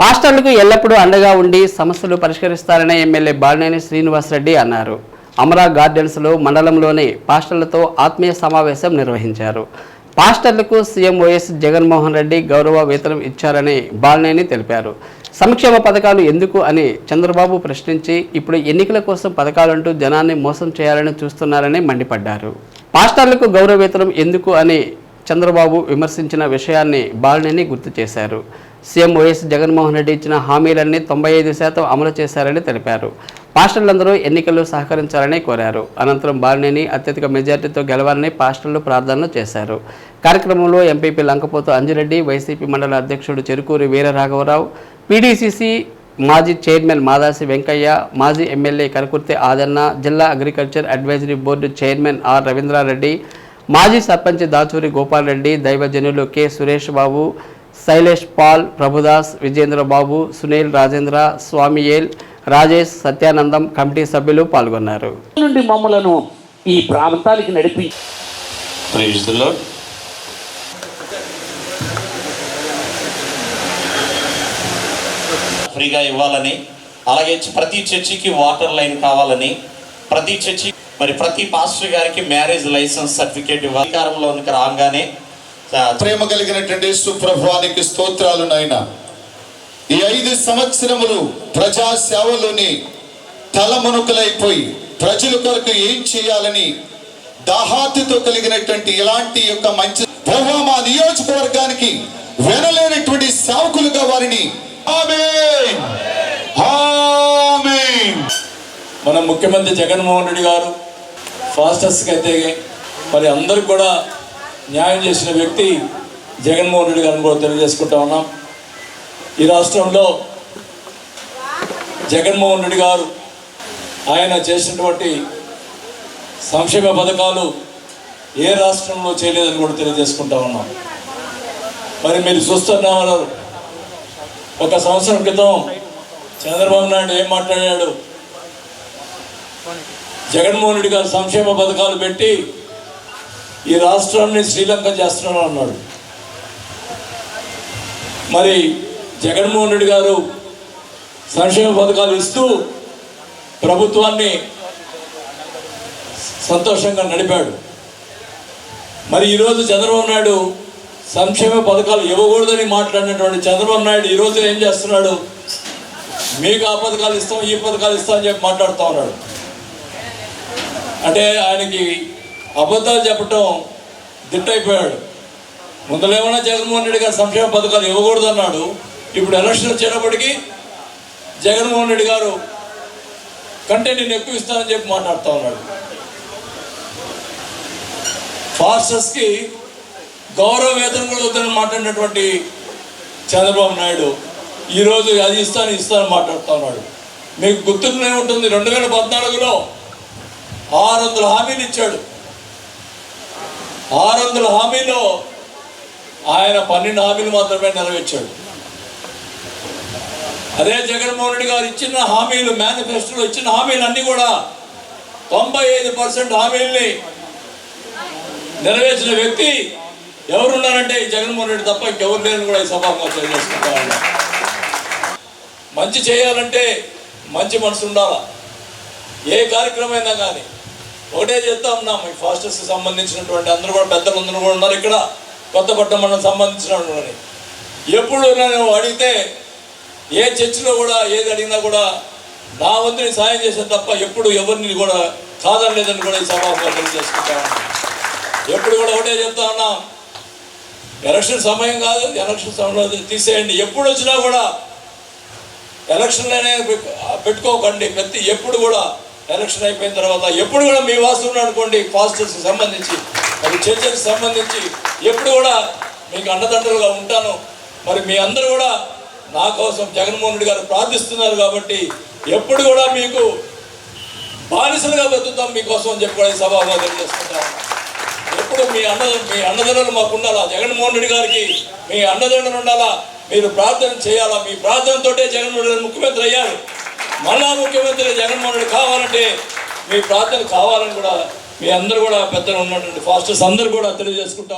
పాస్టర్లకు ఎల్లప్పుడూ అండగా ఉండి సమస్యలు పరిష్కరిస్తారని ఎమ్మెల్యే బాలినేని శ్రీనివాసరెడ్డి అన్నారు. అమరా గార్డెన్స్లో మండలంలోని పాస్టర్లతో ఆత్మీయ సమావేశం నిర్వహించారు. పాస్టర్లకు సీఎం వైఎస్ జగన్మోహన్ రెడ్డి గౌరవ వేతనం ఇచ్చారని బాలినేని తెలిపారు. సంక్షేమ పథకాలు ఎందుకు అని చంద్రబాబు ప్రశ్నించి ఇప్పుడు ఎన్నికల కోసం పథకాలంటూ జనాన్ని మోసం చేయాలని చూస్తున్నారని మండిపడ్డారు. పాస్టర్లకు గౌరవ వేతనం ఎందుకు అని చంద్రబాబు విమర్శించిన విషయాన్ని బాలినేని గుర్తు చేశారు. సీఎం వైఎస్ జగన్మోహన్ రెడ్డి ఇచ్చిన హామీలన్నీ తొంభై ఐదు శాతం అమలు చేశారని తెలిపారు. పాస్టర్లందరూ ఎన్నికల్లో సహకరించాలని కోరారు. అనంతరం బాలినేని అత్యధిక మెజార్టీతో గెలవాలని పాస్టర్లు ప్రార్థనలు చేశారు. కార్యక్రమంలో ఎంపీపీ లంకపోతు అంజిరెడ్డి వైసీపీ మండల అధ్యక్షుడు చెరుకూరి వీరరాఘవరావు పీడీసీసీ మాజీ చైర్మన్ మాదాసి వెంకయ్య మాజీ ఎమ్మెల్యే కరకుర్తి ఆదన్న జిల్లా agriculture advisory board chairman R Ravindrareddy మాజీ సర్పంచ్ దాచూరి గోపాల్ రెడ్డి దైవజనులు K Suresh Babu Shailesh Paul Prabhudas Vijendra Babu Sunil Rajendra Samuel Rajesh Satyanandam committee సభ్యులు పాల్గొన్నారు. నుండి మమ్మలను ఈ ప్రాంతానికి నడిపి ఫ్రీగా ఇవ్వాలని అలాగే ప్రతి చర్చికి వాటర్ లైన్ కావాలని ప్రతి చర్చి మరి ప్రతి పాస్టర్ గారికి మ్యారేజ్ లైసెన్స్ సర్టిఫికేట్ ఇవ్వాలి. అధికారంలోనికి రాగానే ప్రేమ కలిగినటువంటి సుప్రభానికి స్తోత్రాలు నాయన. ఈ ఐదు సంవత్సరములు ప్రజా సేవలోని తలమునుకలైపోయి ప్రజల కొరకు ఏం చేయాలని దాహాతితో కలిగినటువంటి ఇలాంటి యొక్క మంచి ప్రభావ మా నియోజకవర్గానికి వినలేనటువంటి సేవకులుగా వారిని మన ముఖ్యమంత్రి జగన్మోహన్ రెడ్డి గారు ఫాస్టర్స్కి అయితే మరి అందరికి కూడా న్యాయం చేసిన వ్యక్తి జగన్మోహన్ రెడ్డి గారిని కూడా తెలియజేసుకుంటా ఉన్నాం. ఈ రాష్ట్రంలో జగన్మోహన్ రెడ్డి గారు ఆయన చేసినటువంటి సంక్షేమ పథకాలు ఏ రాష్ట్రంలో చేయలేదని కూడా తెలియజేసుకుంటా ఉన్నాం. మరి మీరు చూస్తున్నారు? ఒక సంవత్సరం క్రితం చంద్రబాబు నాయుడు ఏం మాట్లాడాడు? జగన్మోహన్ రెడ్డి గారు సంక్షేమ పథకాలు పెట్టి ఈ రాష్ట్రాన్ని శ్రీలంక చేస్తున్నాను అన్నాడు. మరి జగన్మోహన్ రెడ్డి గారు సంక్షేమ పథకాలు ఇస్తూ ప్రభుత్వాన్ని సంతోషంగా నడిపాడు. మరి ఈరోజు చంద్రబాబు నాయుడు సంక్షేమ పథకాలు ఇవ్వకూడదని మాట్లాడినటువంటి చంద్రబాబు నాయుడు ఈరోజు ఏం చేస్తున్నాడు? మీకు ఆ పథకాలు ఇస్తాం ఈ పథకాలు ఇస్తాం అని చెప్పి మాట్లాడుతూ ఉన్నాడు. అంటే ఆయనకి అబద్ధాలు చెప్పటం దిట్టయిపోయాడు ముందలేమన్నా జగన్మోహన్ రెడ్డి గారు సంక్షేమ పథకాలు ఇవ్వకూడదు అన్నాడు ఇప్పుడు ఎలక్షన్ వచ్చేటప్పటికి జగన్మోహన్ రెడ్డి గారు కంటే నేను ఎక్కువ ఇస్తానని చెప్పి మాట్లాడుతూ ఉన్నాడు. ఫాస్టర్స్కి గౌరవ వేతనం కూడా వద్దని మాట్లాడినటువంటి చంద్రబాబు నాయుడు ఈరోజు అది ఇస్తాను ఇస్తాను మాట్లాడుతూ ఉన్నాడు. మీకు గుర్తుకునే ఉంటుంది రెండు వేల పద్నాలుగులో ఆరు వందల హామీలు ఇచ్చాడు. ఆరు వందల హామీలో ఆయన పన్నెండు హామీలు మాత్రమే నెరవేర్చాడు. అదే జగన్మోహన్ రెడ్డి గారు ఇచ్చిన హామీలు మేనిఫెస్టోలో ఇచ్చిన హామీలు అన్నీ కూడా తొంభై ఐదు పర్సెంట్ హామీల్ని నెరవేర్చిన వ్యక్తి ఎవరున్నారంటే ఈ జగన్మోహన్ రెడ్డి తప్ప ఇంకెవరు లేరని కూడా ఈ సభాముఖంగా తెలియజేసుకుంటా మంచి చేయాలంటే మంచి మనసు ఉండాలా? ఏ కార్యక్రమం అయినా కానీ ఒకటే చెప్తా ఉన్నాం ఈ ఫాస్టర్స్కి సంబంధించినటువంటి అందరూ కూడా పెద్దలు అందరూ కూడా ఉన్నారు ఇక్కడ. కొత్త పట్టణం సంబంధించిన ఎప్పుడు నేను అడిగితే ఏ చర్చిలో కూడా ఏది అడిగినా కూడా నా వంతుని సాయం చేశాను తప్ప ఎప్పుడు ఎవరిని కూడా కాదనలేదని కూడా ఈ సభాపతి చేసుకుంటాను ఎప్పుడు కూడా ఒకటే చెప్తా ఉన్నాం ఎలక్షన్ సమయం కాదు ఎలక్షన్ సమయంలో తీసేయండి. ఎప్పుడు వచ్చినా కూడా ఎలక్షన్లోనే పెట్టుకోకండి. ప్రతి ఎప్పుడు కూడా ఎలక్షన్ అయిపోయిన తర్వాత ఎప్పుడు కూడా మీ వాసులు అనుకోండి ఫాస్టర్స్కి సంబంధించి మరి చర్చలకు సంబంధించి ఎప్పుడు కూడా మీకు అండదండలుగా ఉంటాను. మరి మీ అందరూ కూడా నా కోసం జగన్మోహన్ రెడ్డి గారు ప్రార్థిస్తున్నారు కాబట్టి ఎప్పుడు కూడా మీకు బానిసలుగా బతుకుతాం మీకోసం అని చెప్పి కూడా చేసుకుంటాను సభాగా ఎప్పుడు మీ అన్న మీ అన్నదండలు మాకు ఉండాలా? జగన్మోహన్ రెడ్డి గారికి మీ అన్నదండలు ఉండాలా? మీరు ప్రార్థన చేయాలా? మీ ప్రార్థనతోటే జగన్మోహన్ రెడ్డి గారు ముఖ్యమంత్రి అయ్యారు. మళ్ళా ముఖ్యమంత్రి జగన్మోహన్ రెడ్డి కావాలంటే మీ ప్రార్థన కావాలని కూడా మీ అందరూ కూడా పెద్దలు ఉన్నటువంటి ఫాస్టర్స్ అందరూ కూడా తెలియజేసుకుంటాం